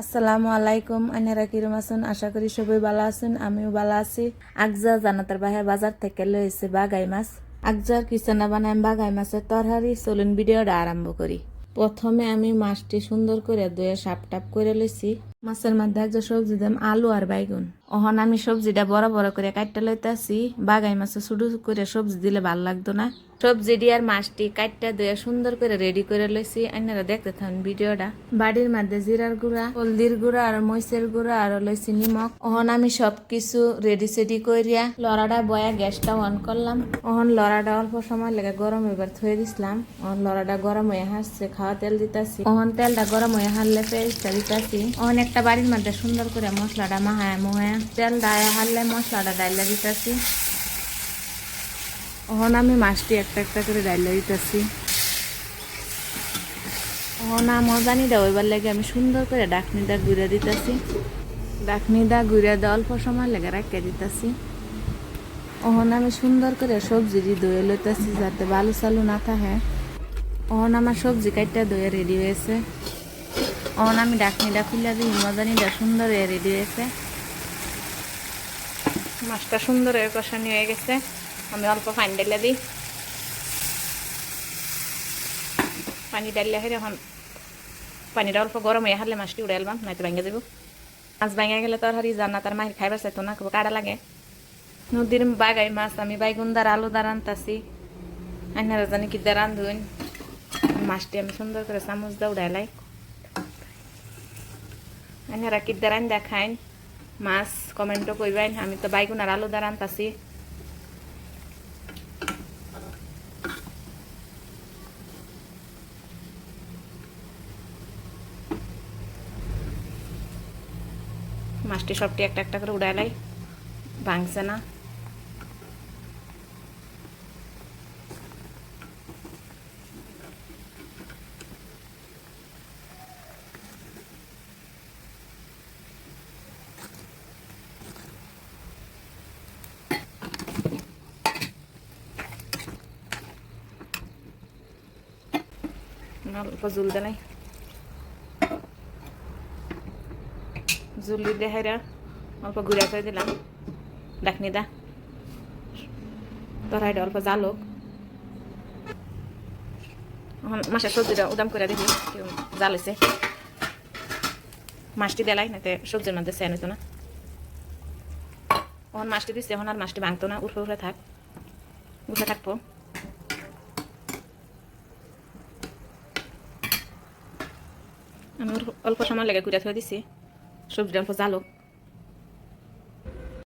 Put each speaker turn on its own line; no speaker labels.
আসসালামু আলাইকুম আনারা কিরম আছেন, আশা করি সবাই ভালো আছেন, আমিও ভালো আছি। আগজা জানাতার বাহে বাজার থেকে লয়েছে বাগাই মাছ। আগজার কিচেনা বানাই বাগাই মাছের তরহারি, চলুন ভিডিওটা আরম্ভ করি। প্রথমে আমি মাছটি সুন্দর করে দুয়ে সাপ টাপ করে লইছি। মাছের মধ্যে একজন সবজি দাম আলু আর বাইগুন। ওহন আমি সবজিটা বড় বড় করে কাটতে লইতাছি, বাগাই মাছে শুধু করে সবজি দিলে ভালো লাগতো না। সবজি দিয়ে আর মাছটি কাটটা ধুয়ে সুন্দর করে রেডি করে লইছি। আপনারা দেখতে থাকুন ভিডিওটা। বাড়ির মধ্যে জিরার গুঁড়া, হলদির গুঁড়া, আর মরিচের গুঁড়া, আর লইছি নিমক। ওহন আমি সবকিছু রেডি সেডি করিয়া লড়াটা বয়া গ্যাসটা অন করলাম। ওহন লড়াটা অল্প সময় লেগে গরম এবার থয়ে দিছিলাম। ওহন লড়াটা গরম হয়ে হাসছে খাওয়া তেল দিতাছি। ওহন তেলটা গরম হয়ে হারলে পেঁয়াজটা দিতাছি। ওহন একটা বাড়ির মধ্যে সুন্দর করে মশলাটা মাহায় মোহায় তেল ডায় হারলে মশলাটা ডাইলা দিতাছি। ওহন আমি মাছটি একটা একটা করে ডাইলা দিতেছি। ওহন মজানি দা ওইবার লাগে আমি সুন্দর করে ডাকনিটা ঘুরে দিতেছি। ডাকনিটা ঘুরে দিয়ে অল্প সময় লেগে রাখতে দিতেছি। ওহন আমি সুন্দর করে সবজি ধুয়ে লইতেছি যাতে বালু চালু না থাকে। ওহন আমার সবজি কাটটা ধুয়ে রেডি হয়েছে। ওহন আমি ডাকনিটা খুলে দিই, মজানিটা সুন্দর রেডি হয়েছে। মাছটা সুন্দর হয়ে কষানি হয়ে গেছে। আমি অল্প পানি ডাইলে দিই। পানি ডাইলে হয়ে এখন পানিটা অল্প গরম হয়ে হারলে মাছটি উড়ে এলবাম নয়তো ভেঙে যাব মাছ ভেঙে গেলে তো আর হারি জানা তার মায়ের খাইবার চাইতো না কাড়া লাগে। নদীর বাগাই মাছ আমি বাইগুন দ্বার আলু দ্বার আনতাছি। আইনারা জানি কি দ্বার রান্ধুন মাছটি আমি সুন্দর করে চামচ দিয়ে উড়াইলাই আইনারা কি দ্বার আন দেখাইন মাছ কমেন্টও করবেন আমি তো বাইগুন আর আলু দ্বার মাছটি সবটি একটা একটা করে উড়াইলাই ভাঙছে না। অল্প জুল দিলাই জুলি দেখাইরা অল্প ঘুরে করে দিলাম ডাকনি দা তরহাইটা অল্প জালুক এখন মাছের সবজিটা উদাম করে দেখি জাল হয়েছে মাছটি দেলাই নাতে সবজির মধ্যে সেন হইতো না এখন মাছটি দিচ্ছে এখন আর মাছটি ভাঙতো না উঠে উঠে থাক উঠে থাকব আমি অল্প সময় লেগে ঘুরে থয়ে দিছি। সবজিটা অল্প জালুক